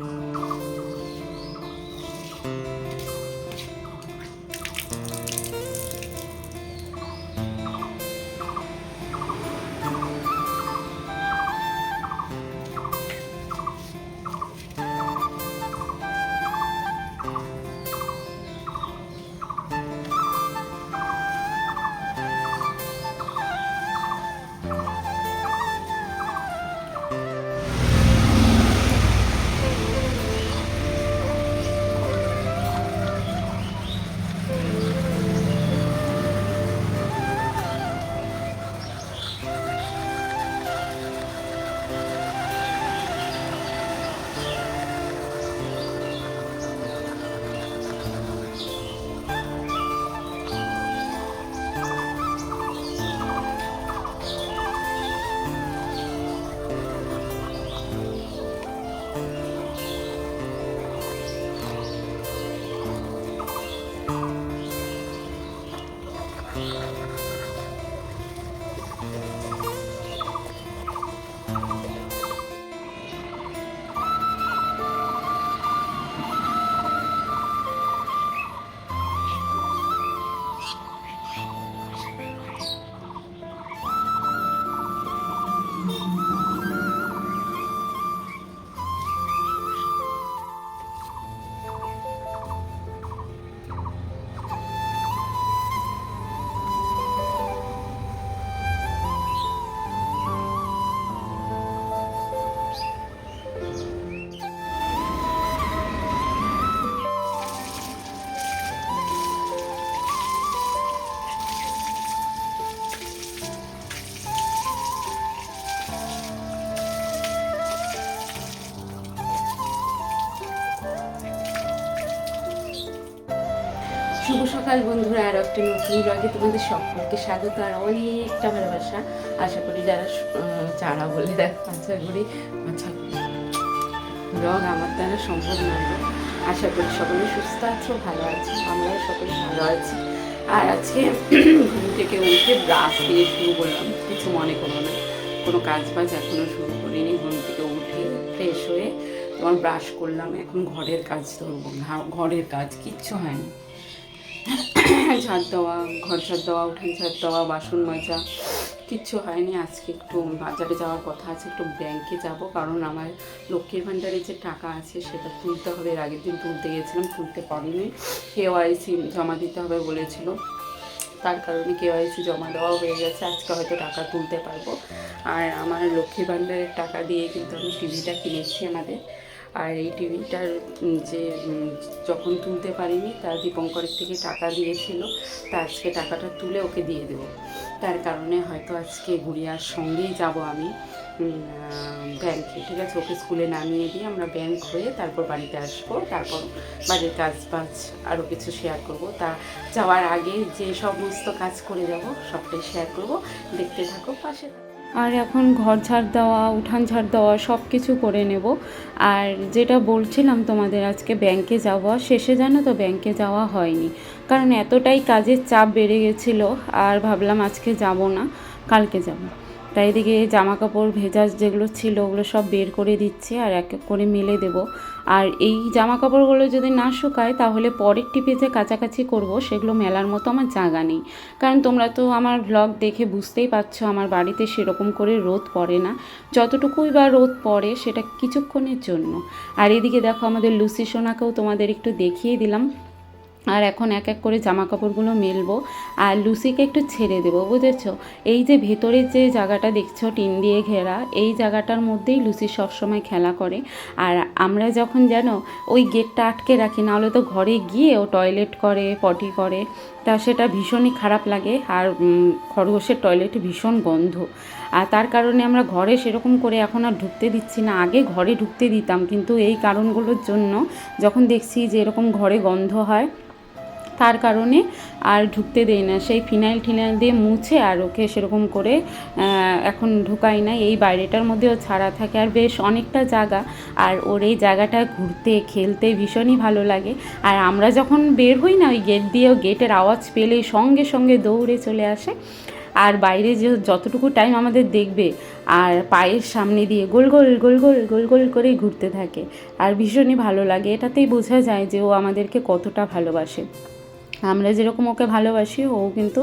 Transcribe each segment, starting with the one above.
嗯。সকাল বন্ধুরা, আর একটা নতুন ব্লগে তোমাদের সকলকে স্বাগত, আর অনেকটা ভালোবাসা। আশা করি যারা চারা বলে দেখ করি আচ্ছা ব্লগ আমার দ্বারা সম্ভব নয় আশা করি সকলে সুস্থ আছো, ভালো আছো, আমরাও সকলে ভালো আছি। আর আজকে ঘুম থেকে উঠে ব্রাশ দিয়ে শুরু করলাম, কিছু মনে করো না। কোনো কাজ বাজ এখনও শুরু করিনি, ঘুম থেকে উঠে ফ্রেশ হয়ে তোমার ব্রাশ করলাম, এখন ঘরের কাজ ধরবো ঘরের কাজ কিচ্ছু হয়নি। ঝাড় দেওয়া, ঘর ঝাড় দেওয়া, উঠান ঝাড় দেওয়া, বাসন মাজা, কিচ্ছু হয়নি। আজকে একটু বাজারে যাওয়ার কথা আছে, একটু ব্যাংকে যাব, কারণ আমার লক্ষ্মীর ভাণ্ডারে যে টাকা আছে সেটা তুলতে হবে। এর আগের দিন তুলতে গেছিলাম, তুলতে পারিনি। কেওয়াইসি জমা দিতে হবে বলেছিল। তার কারণে কেওয়াইসি জমা দেওয়া হয়ে গেছে। আজকে হয়তো টাকা তুলতে পারব। আর আমার লক্ষ্মী ভাণ্ডারের টাকা দিয়ে কিন্তু আমি টিভিটা কিনেছি আমাদের। আর এই টিভিটার যে যখন তুলতে পারিনি, তা দীপঙ্করের থেকে টাকা দিয়েছিল, তা আজকে টাকাটা তুলে ওকে দিয়ে দেবো। তার কারণে হয়তো আজকে গুড়িয়ার সঙ্গেই যাব আমি ব্যাংকে। ঠিক আছে, ওকে স্কুলে নামিয়ে দিয়ে আমরা ব্যাংক হয়ে তারপর বাড়িতে আসব, তারপর বাড়ির কাজ বাজ আরও কিছু শেয়ার করব। তা যাওয়ার আগে যে সমস্ত কাজ করে যাব, সবটাই শেয়ার করব। দেখতে থাকো, পাশে থাকো। আর এখন ঘর ঝাড় দেওয়া, উঠান ঝাড় দেওয়া সব কিছু করে নেব। আর যেটা বলছিলাম তোমাদের আজকে ব্যাংকে যাওয়া, শেষে জানো তো ব্যাংকে যাওয়া হয়নি। কারণ এতটাই কাজের চাপ বেড়ে গেছিল, আর ভাবলাম আজকে যাব না, কালকে যাব। এদিকে জামা কাপড় ভেজা যেগুলো ছিল ওগুলো সব বের করে দিচ্ছি আর এক এক করে মেলে দেব। আর এই জামা কাপড়গুলো যদি না শুকায় তাহলে পরের টিপে যে কাছাকাছি করব সেগুলো মেলার মতো আমার জায়গা নেই। কারণ তোমরা তো আমার ব্লগ দেখে বুঝতেই পারছ আমার বাড়িতে সেরকম করে রোদ পড়ে না। যতটুকুই বা রোদ পড়ে সেটা কিছুক্ষণের জন্য। আর এদিকে দেখো আমাদের লুসি সোনাকেও তোমাদের একটু দেখিয়ে দিলাম। আর এখন এক এক করে জামা কাপড়গুলো মেলবো আর লুসিকে একটু ছেড়ে দেবো, বুঝেছ? এই যে ভেতরের যে জায়গাটা দেখছ, টিন দিয়ে ঘেরা, এই জায়গাটার মধ্যেই লুসি সবসময় খেলা করে। আর আমরা যখন যেন ওই গেটটা আটকে রাখি, নাহলে তো ঘরে গিয়ে ও টয়লেট করে, পটি করে, তা সেটা ভীষণই খারাপ লাগে। আর খরগোশের টয়লেটে ভীষণ গন্ধ। আর তার কারণে আমরা ঘরে সেরকম করে এখন আর ঢুকতে দিচ্ছি না। আগে ঘরে ঢুকতে দিতাম, কিন্তু এই কারণগুলোর জন্য যখন দেখছি যে এরকম ঘরে গন্ধ হয় তার কারণে আর ঢুকতে দেই না। সেই ফিনাইল টিনাইল দিয়ে মুছে আর ওকে সেরকম করে এখন ঢুকাই না এই বাইরেটার মধ্যেও ছাড়া থাকে আর বেশ অনেকটা জায়গা। আর ওর এই জায়গাটা ঘুরতে, খেলতে ভীষণই ভালো লাগে। আর আমরা যখন বের হই না, ওই গেট দিয়ে গেটের আওয়াজ পেলে সঙ্গে সঙ্গে দৌড়ে চলে আসে। আর বাইরে যে যতটুকু টাইম আমাদের দেখবে, আর পায়ের সামনে দিয়ে গোল গোল গোল গোল গোল গোল করেই ঘুরতে থাকে। আর ভীষণই ভালো লাগে। এটাতেই বোঝা যায় যে ও আমাদেরকে কতটা ভালোবাসে। আমরা যেরকম ওকে ভালোবাসি, ও কিন্তু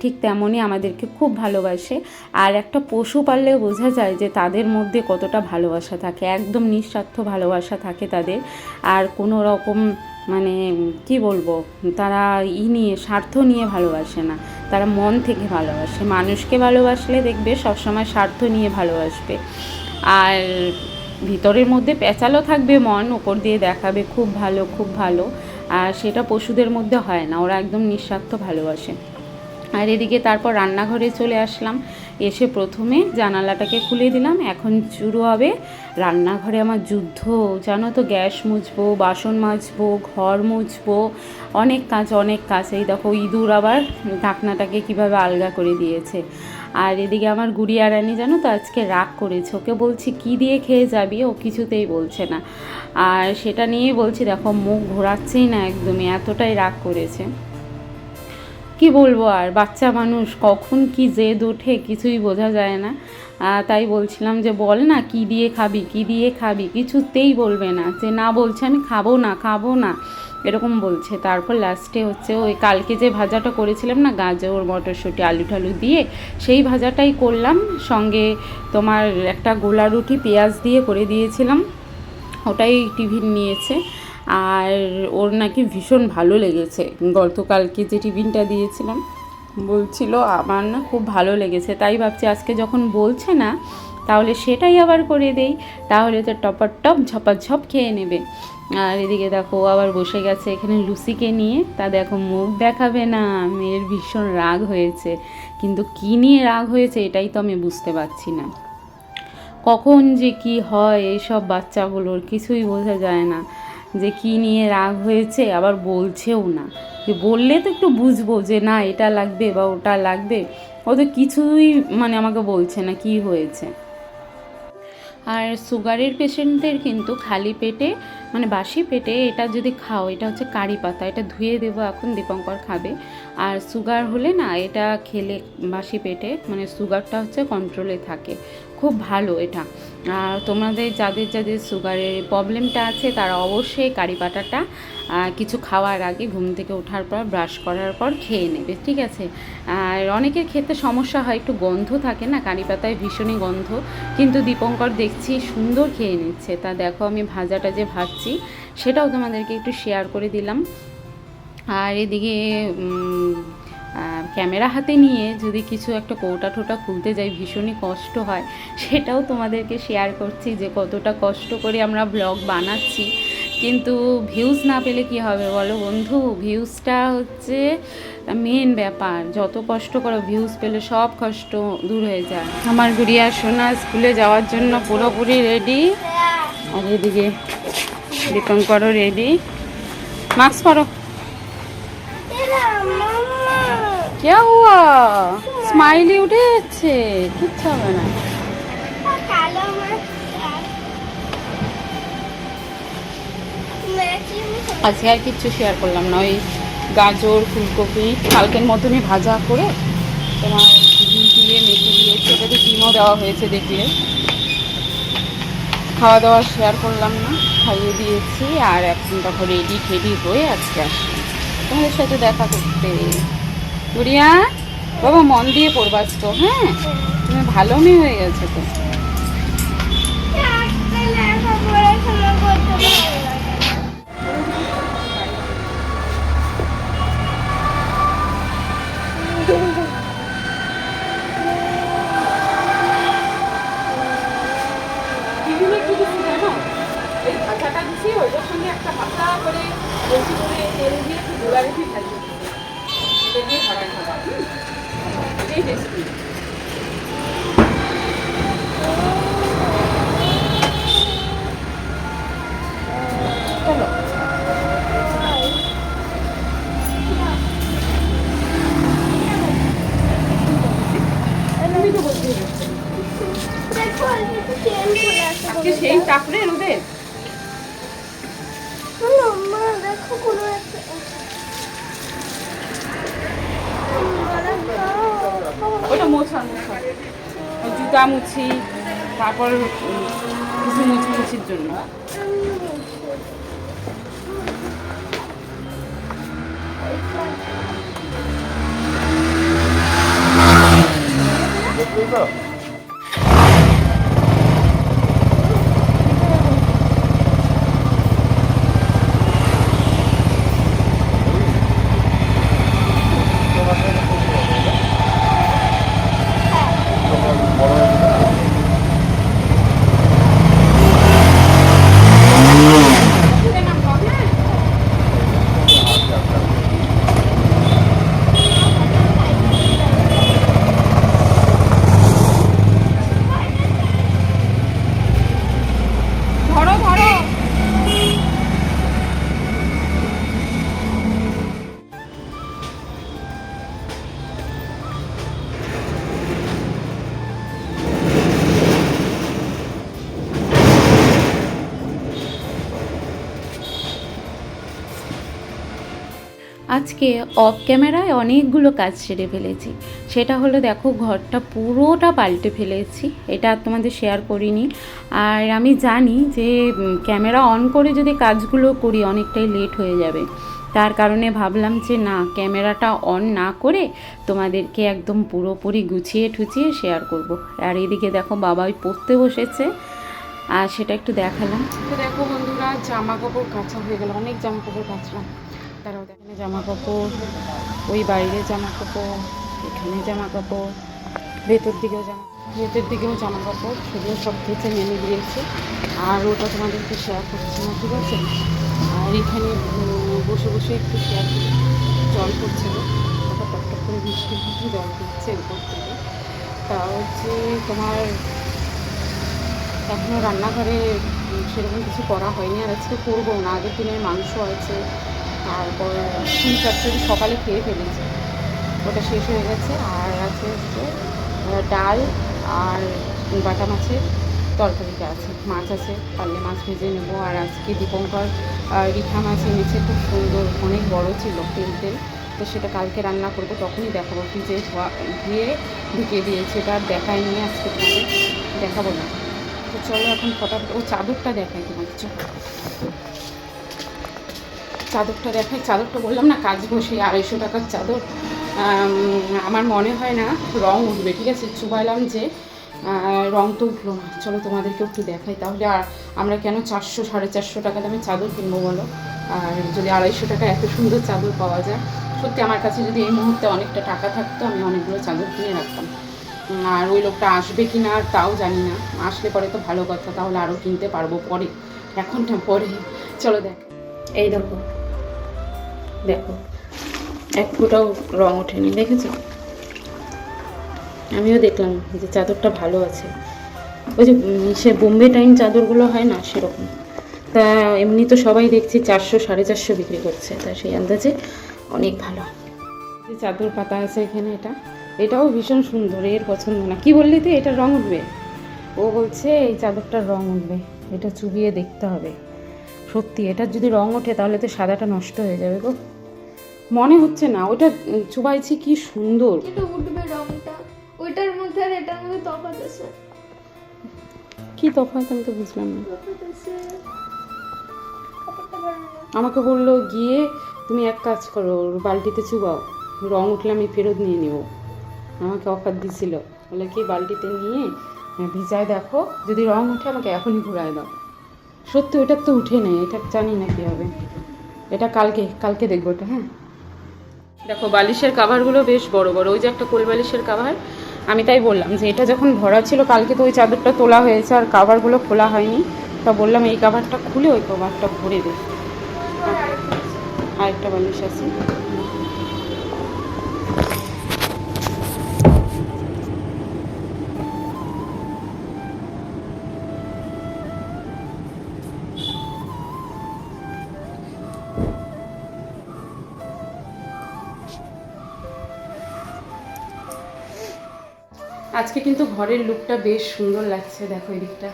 ঠিক তেমনই আমাদেরকে খুব ভালোবাসে। আর একটা পশু পাললে বোঝা যায় যে তাদের মধ্যে কতটা ভালোবাসা থাকে, একদম নিঃস্বার্থ ভালোবাসা থাকে তাদের। আর কোনো রকম মানে কি বলব, তারা ই নিয়ে, স্বার্থ নিয়ে ভালোবাসে না। তারা মন থেকে ভালোবাসে। মানুষকে ভালোবাসলে দেখবে সবসময় স্বার্থ নিয়ে ভালোবাসবে। আর ভিতরের মধ্যে পেঁচালো থাকবে মন, ওপর দিয়ে দেখাবে খুব ভালো খুব ভালো। আর সেটা পশুদের মধ্যে হয় না, ওরা একদম নিঃস্বার্থ ভালোবাসে। আর এদিকে তারপর রান্নাঘরে চলে আসলাম, এসে প্রথমে জানালাটাকে খুলে দিলাম, এখন শুরু হবে রান্নাঘরে আমার যুদ্ধ। জানো তো গ্যাস মুছবো, বাসন মাজবো, ঘর মুছবো, অনেক কাজ অনেক কাজ। এই দেখো ইঁদুর আবার ঢাকনাটাকে কীভাবে আলগা করে দিয়েছে। আর এদিকে আমার গুড়িয়া রানী জানো তো, আজকে রাগ করেছে। ওকে বলছি, কি দিয়ে খেয়ে যাবি? ও কিছুতেই বলছে না। আর সেটা নিয়েই বলছি, দেখো, মুখ ঘোরাচ্ছেই না একদমই, এতটাই রাগ করেছে। কি বলব আর, বাচ্চা মানুষ, কখন কি জেদ ওঠে কিছুই বোঝা যায় না। তাই বলছিলাম যে, বল না, কি দিয়ে খাবি, কি দিয়ে খাবি? কিছুতেই বলবে না। যে না বলছে, আমি খাব না খাব না। এরকম বলছে। তারপর লাস্টে হচ্ছে ওই কালকে যে ভাজাটা করেছিলাম না, গাজর, মটরশুঁটি, আলু টালু দিয়ে, সেই ভাজাটাই করলাম। সঙ্গে তোমার একটা গোলা রুটি পেঁয়াজ দিয়ে করে দিয়েছিলাম। ওটাই টিফিন নিয়েছে। আর ওর নাকি ভীষণ ভালো লেগেছে। গতকালকে যে টিফিনটা দিয়েছিলাম, বলছিল আমার না খুব ভালো লেগেছে। তাই ভাবছি আজকে যখন বলছে না, তাহলে সেটাই আবার করে দেই। তাহলে তো টপার টপ ঝপাঝপ খেয়ে নেবে। আর এদিকে দেখো আবার বসে গেছে এখানে লুসিকে নিয়ে। তা দেখো, মুখ দেখাবে না, মেয়ের ভীষণ রাগ হয়েছে। কিন্তু কী নিয়ে রাগ হয়েছে এটাই তো আমি বুঝতে পারছি না। কখন যে কি হয় এইসব বাচ্চাগুলোর কিছুই বোঝা যায় না যে কি নিয়ে রাগ হয়েছে, আবার বলছেও না। যে বললে তো একটু বুঝব যে না, এটা লাগবে বা ওটা লাগবে। ও তো কিছুই মানে আমাকে বলছে না কি হয়েছে। আর সুগারের পেশেন্টদের কিন্তু খালি পেটে মানে বাসি পেটে এটা যদি খাও, এটা হচ্ছে কারি পাতা, এটা ধুয়ে দেবো এখন, দীপঙ্কর খাবে। আর সুগার হলে না এটা খেলে বাসি পেটে মানে সুগারটা হচ্ছে কন্ট্রোলে থাকে। খুব ভালো এটা। আর তোমাদের যাদের যাদের সুগারের প্রবলেমটা আছে তারা অবশ্যই কারি আহ, কিছু খাওয়ার আগে ঘুম থেকে ওঠার পর ব্রাশ করার পর খেয়ে নেবে ঠিক আছে? আর অনেকের ক্ষেত্রে সমস্যা হয় একটু গন্ধ থাকে না কারি পাতায় ভীষণই গন্ধ। কিন্তু দীপঙ্কর দেখছি সুন্দর খেয়ে নিচ্ছে। তা দেখো আমি ভাজাটা যে ভাজছি সেটাও তোমাদেরকে একটু শেয়ার করে দিলাম। আর এদিকে ক্যামেরা হাতে নিয়ে যদি কিছু একটা কৌটা ঠোটা খুলতে যাই, ভীষণই কষ্ট হয়। সেটাও তোমাদেরকে শেয়ার করছি যে কতটা কষ্ট করে আমরা ব্লগ বানাচ্ছি। কিন্তু ভিউজ না পেলে কি হবে বলো বন্ধু? ভিউজটা হচ্ছে মেন ব্যাপার। যত কষ্ট করো ভিউজ পেলে সব কষ্ট দূর হয়ে যায়। আমার গুড়িয়া সোনা স্কুলে যাওয়ার জন্য পুরোপুরি রেডি আর এদিকে দীপঙ্করও রেডি মাস্ক পরো। क्या हुआ স্মাইলি উঠে যাচ্ছে কিচ্ছু হবে না আজকে আর কিচ্ছু শেয়ার করলাম না ওই গাজর ফুলকপি কালকের মতনই ভাজা করে তোমার ডিম দিয়ে মেখে দিয়েছে এটাতে ডিমও দেওয়া হয়েছে দেখলে খাওয়া দাওয়া শেয়ার করলাম না খাইয়ে দিয়েছি আর এখন তখন রেডি ঠেডি হয়ে আজকে আসলাম তোমাদের সাথে দেখা করতে গুড়িয়া বাবা, মন দিয়ে পড়বাস তো হ্যাঁ? তুমি ভালো মেয়ে হয়ে গেছে তো। একটা পাতলা করে বেশি করে তেল দিয়ে একটু গোলা রেখে এটা দিয়ে ভাড়া খাবা এটাই সেই চাপড়ে রোদে দেখো কোনো একটা মোছা জুতা মুছি তারপর কিছু মুছমুছির জন্য আজকে অফ ক্যামেরায় অনেকগুলো কাজ সেরে ফেলেছি। সেটা হলো দেখো, ঘরটা পুরোটা পাল্টে ফেলেছি, এটা আর তোমাদের শেয়ার করিনি। আর আমি জানি যে ক্যামেরা অন করে যদি কাজগুলো করি, অনেকটাই লেট হয়ে যাবে। তার কারণে ভাবলাম যে, না ক্যামেরাটা অন না করে তোমাদেরকে একদম পুরোপুরি গুছিয়ে ঠুচিয়ে শেয়ার করব। আর এদিকে দেখো বাবাই পড়তে বসেছে। আর সেটা একটু দেখালাম। তো দেখো বন্ধুরা জামা কাপড় কাঁচা হয়ে গেল, অনেক জামা কাপড় কাচলাম। তারাও এখানে জামা কাপড় ওই বাইরে জামা কাপড় এখানে জামা কাপড় ভেতর দিকেও জামা, ভেতর দিকেও জামা কাপড় সেগুলো সব কিছু নেমে দিয়েছে। আর ওটা তোমাদেরকে শেয়ার করছি না, ঠিক আছে? আর এখানে বসে বসে একটু শেয়ার জল পড়ছে ওটা টপ করে বৃষ্টি হচ্ছে, জল দিচ্ছে উপর থেকে তা হচ্ছে তোমার এখনও রান্নাঘরে সেরকম কিছু করা হয়নি। আর আজকে করব না, আগের দিনের মাংস আছে তারপর তিন চচ্চড়ি সকালে খেয়ে ফেলেছি। ওটা শেষ হয়ে গেছে আর আছে হচ্ছে ডাল আর বাটা মাছের তরকারিটা আছে। মাছ আছে, পারলে মাছ ভেজে নেব। আর আজকে দীপঙ্কর রিঠা মাছ এনেছে, খুব সুন্দর, অনেক বড় ছিল তেল তেল। তো সেটা কালকে রান্না করব, তখনই দেখাবো। ফ্রিজে দিয়ে ঢুকিয়ে দিয়েছে। এটা দেখাই নিয়ে আজকে তোমাদের। দেখাবো না। তো চলো এখন ফটাফট, ও চাদরটা দেখাই তোমার চলো। চাদরটা দেখাই। চাদরটা বললাম না কাজ বসে আড়াইশো টাকার চাদর। আমার মনে হয় না রং উঠবে, ঠিক আছে? চুবাইলাম যে রং তো উঠল না। চলো তোমাদেরকে একটু দেখাই। তাহলে আর আমরা কেন চারশো, সাড়ে চারশো টাকা দামে চাদর কিনবো বলো? আর যদি আড়াইশো টাকা এত সুন্দর চাদর পাওয়া যায়, সত্যি আমার কাছে যদি এই মুহূর্তে অনেকটা টাকা থাকতো, আমি অনেকগুলো চাদর কিনে রাখতাম। আর ওই লোকটা আসবে কি না, আর তাও জানি না। আসলে পরে তো ভালো কথা, তাহলে আরও কিনতে পারব পরে। এখন না, পরে। চলো দেখ। এই দেখো দেখো, এক ফুটাও রং ওঠেনি, দেখেছ? আমিও দেখলাম যে চাদরটা ভালো আছে। ওই যে সে বোম্বে টাইম চাদরগুলো হয় না, সেরকম। তা এমনি তো সবাই দেখছি চারশো, সাড়ে চারশো বিক্রি করছে, তা সেই আন্দাজে অনেক ভালো। যে চাদর পাতা আছে এখানে এটা, এটাও ভীষণ সুন্দর, এর পছন্দ না। কি বললি তুই? এটা রং উঠবে? ও বলছে, এই চাদরটার রং উঠবে, এটা চুবিয়ে দেখতে হবে। সত্যি, এটার যদি রং ওঠে তাহলে তো সাদাটা নষ্ট হয়ে যাবে গো। মনে হচ্ছে না ওটা চুবাইছি কি সুন্দর। উঠবে রংটা ওইটার মধ্যে আর এটার মধ্যে তফাৎ আছে। কি তফাৎ আমি তো বুঝলাম না। আমাকে বলল গিয়ে তুমি এক কাজ করো বালতিতে চুবাও রং উঠলে আমি ফেরত নিয়ে নেব। আমাকে অফার দিছিল বলে কি বালতিতে নিয়ে ভিজায় দেখো যদি রং উঠে আমাকে এখনই ঘুরায় দাও। সত্যি ওটার তো উঠে নেই এটা জানি না কী হবে। এটা কালকে কালকে দেখব ওটা হ্যাঁ। দেখো, বালিশের কাভারগুলো বেশ বড় বড়। ওই যে একটা কোল বালিশের কাভার আমি তাই বললাম যে, এটা যখন ভরা ছিল, কালকে তো ওই চাদরটা তোলা হয়েছে আর কাভারগুলো খোলা হয়নি। তা বললাম, এই কাভারটা খুলে ওই কাভারটা ভরে দে। আরেকটা বালিশ আছে। আজকে কিন্তু ঘরের লুকটা বেশ সুন্দর লাগছে, দেখো এই দিকটা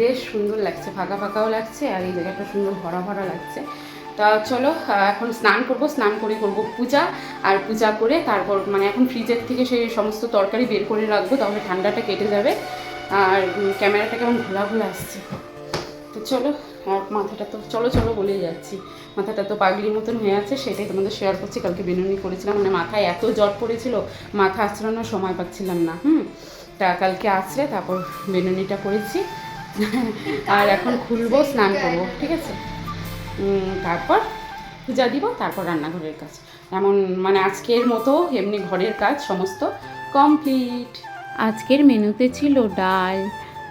বেশ সুন্দর লাগছে, ফাঁকা ফাঁকাও লাগছে আর এই জায়গাটা সুন্দর ভরা ভরা লাগছে। তা চলো এখন স্নান করব, স্নান করে করব পূজা আর পূজা করে তারপর মানে এখন ফ্রিজের থেকে সেই সমস্ত তরকারি বের করে রাখব, তাহলে ঠান্ডাটা কেটে যাবে। আর ক্যামেরাটা কেমন ঘোলা ঘোলা আসছে। চলো, আর মাথাটা তো, চলো চলো বলে যাচ্ছি। মাথাটা তো পাগলির মতন হয়ে আছে, সেটাই তোমাদের শেয়ার করছি। কালকে বেনুনি করেছিলাম মানে মাথায় এত জ্বর পড়েছিল, মাথা আঁচড়ানোর সময় পাচ্ছিলাম না, হুম? তা কালকে আসলে তারপর বেনুনিটা করেছি, আর এখন খুলবো, স্নান করব, ঠিক আছে? তারপর পূজা দিব, তারপর রান্নাঘরের কাজ। এমন মানে আজকের মতো, এমনি ঘরের কাজ, সমস্ত কমপ্লিট আজকের মেনুতে ছিল ডাল,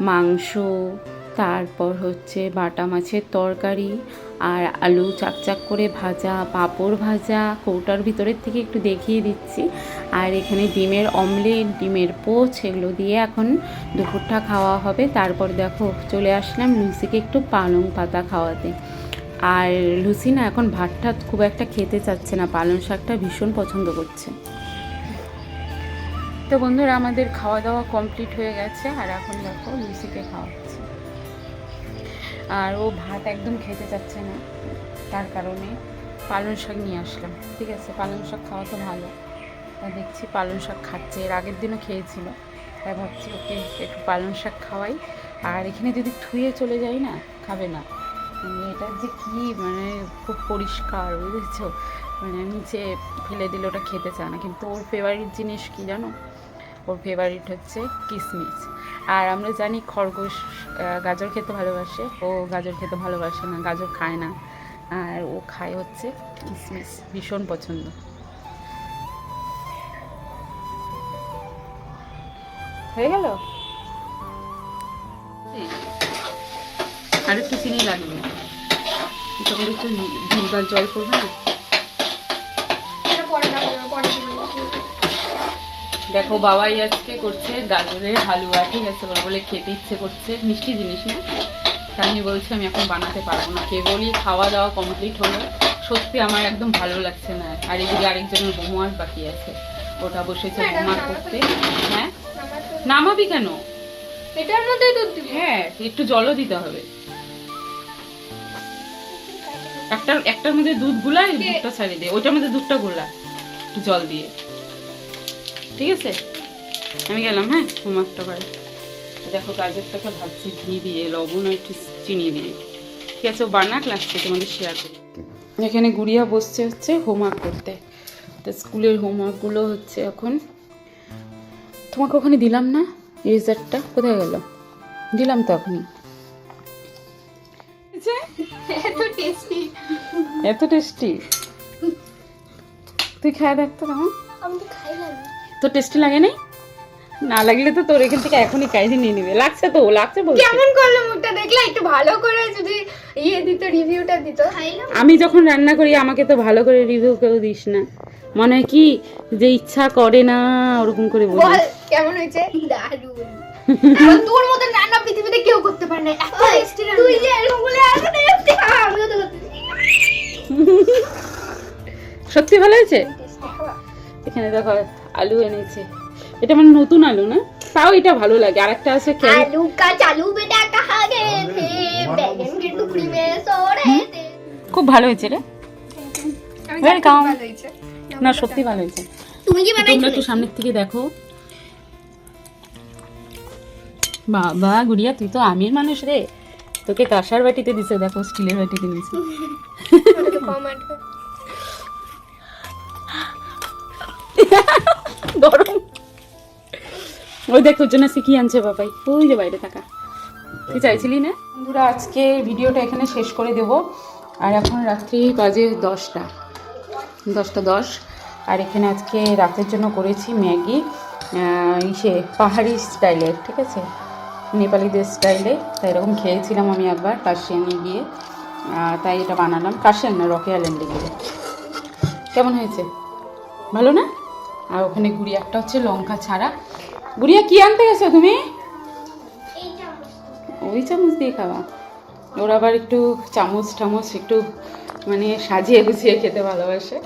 মাংস তারপর হচ্ছে বাটা মাছের তরকারি আর আলু চাকচাক করে ভাজা, পাঁপড় ভাজা, কৌটার ভিতরের থেকে একটু দেখিয়ে দিচ্ছি। আর এখানে ডিমের অমলেট, ডিমের পোচ এগুলো দিয়ে এখন দুপুরটা খাওয়া হবে। তারপর দেখো চলে আসলাম লুসিকে একটু পালং পাতা খাওয়াতে। আর লুসি না এখন ভাতটা খুব একটা খেতে চাচ্ছে না, পালং শাকটা ভীষণ পছন্দ করছে। তো বন্ধুরা, আমাদের খাওয়া দাওয়া কমপ্লিট হয়ে গেছে। আর এখন দেখো লুসিকে খাওয়াচ্ছি আর ও ভাত একদম খেতে চাচ্ছে না। তার কারণে পালং শাক নিয়ে আসলাম। ঠিক আছে, পালং শাক খাওয়া তো ভালো। তা দেখছি পালং শাক খাচ্ছে। এর আগের দিনও খেয়েছিল। তাই ভাবছি ওকে একটু পালং শাক খাওয়াই। আর এখানে যদি থুয়ে চলে যাই না, খাবে না। মানে এটা যে কি মানে খুব পরিষ্কার, বুঝেছ? মানে নিচে ফেলে দিলে ওটা খেতে চায় না। কিন্তু ওর ফেভারিট জিনিস কি জানো? ওর ফেভারিট হচ্ছে কিশমিশ আর আমরা জানি খরগোশ গাজর খেতে ভালোবাসে। ও গাজর খেতে ভালোবাসে না, গাজর খায় না। আর ও খায় হচ্ছে কিশমিশ ভীষণ পছন্দ। হয়ে গেল? আর একটু চিনি লাগবে। জল করবে না দেখো বাবাই আজকে করছে গাজরের হালুয়া ঠিক আছে? ওর বলে খেতে ইচ্ছে করছে। মিষ্টি জিনিস না? তাই আমি বলছি আমি এখন বানাতে পারব না। কেবলই খাওয়া দাওয়া কমপ্লিট হলো। সত্যি আমার একদম ভালো লাগছে না। আর এদিকে আরেকজনের হোমওয়ার্ক বাকি আছে। ওটা বসেছে নামাতে করতে। হ্যাঁ? নামাবি। কেন? এটার মধ্যেই দুধ হ্যাঁ একটু জলও দিতে হবে। একটা একটার মধ্যে দুধ গুলাই দুধটা ছাড়িয়ে দে। ওইটার মধ্যে দুধটা গুলা একটু জল দিয়ে। ঠিক আছে? আমি গেলাম হ্যাঁ? হোমওয়ার্কটা করে দেখো গাজরটাকে ভাজছি ঘি দিয়ে লবণ আর একটু চিনি দিয়ে। ঠিক আছে ও বানাক লাস্টে তোমাদের শেয়ার করি। এখানে গুড়িয়া বসছে হচ্ছে হোমওয়ার্ক করতে। তো স্কুলের হোমওয়ার্কগুলো হচ্ছে এখন। তোমাকে ওখানে দিলাম না? রেজাল্টটা কোথায় গেল? দিলাম তো এখনই। এত টেস্টি এত টেস্টি তুই খায় দেখ তো কেমন? আমি তো টেস্টি লাগে নাই না লাগলে তো তোর এখান থেকে এখনই কাইজি নিয়ে নিবে। লাগছে তো লাগছে বল কেমন করল মুখটা দেখলে? একটু ভালো করে যদি ইয়ে দিত রিভিউটা দিত। আমি যখন রান্না করি আমাকে তো ভালো করে রিভিউ কেউ দিস না। মনে হয় কি যে ইচ্ছা করে না ওরকম করে বল। কেমন হয়েছে? দারুণ। তোর মতো রান্না পৃথিবীতে কেউ করতে পারে না। এত টেস্টি রান্না। তুই যে এরকম বলে আমিও তো করতে সত্যি ভালো হয়েছে? এখানে দেখো আলু এনেছে। এটা মানে নতুন আলু না? তাও এটা ভালো লাগে। আর একটা আছে আলু খুব ভালো হয়েছে রে। ওয়েলকাম না সত্যি ভালো হয়েছে। তুমি কি বানাইছো তোমরা সামনের থেকে দেখো। বাবা গুড়িয়া তুই তো আমির মানুষ রে। তোকে কাঁসার বাটিতে দিছে দেখো স্টিলের বাটিতে নিছে কম আটকে গরম। ওই দেখো জন্য শিখিয়ে আনছে বাবাই? ওই যে বাইরে থাকা। তুই চাইছিলি না? বন্ধুরা, আজকে ভিডিওটা এখানে শেষ করে দেব। আর এখন রাত্রি বাজে দশটা। দশটা দশ। আর এখানে আজকে রাতের জন্য করেছি ম্যাগি ইসে পাহাড়ি স্টাইলের ঠিক আছে? নেপালিদের স্টাইলে। তাই এরকম খেয়েছিলাম আমি একবার কাশিয়ানে গিয়ে। তাই এটা বানালাম। কাশিয়ান না রকে আইল্যান্ডে গিয়ে। কেমন হয়েছে? ভালো না? আর ওখানে গুড়ি একটা হচ্ছে লঙ্কা ছাড়া। গুড়িয়া কি আনতে গেছো তুমি? ওই চামচ দিয়ে খাওয়া ওর আবার একটু চামচ টামচ একটু মানে সাজিয়ে গুছিয়ে খেতে ভালোবাসে।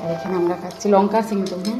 আর এখানে আমরা খাচ্ছি লঙ্কা সিং তুমি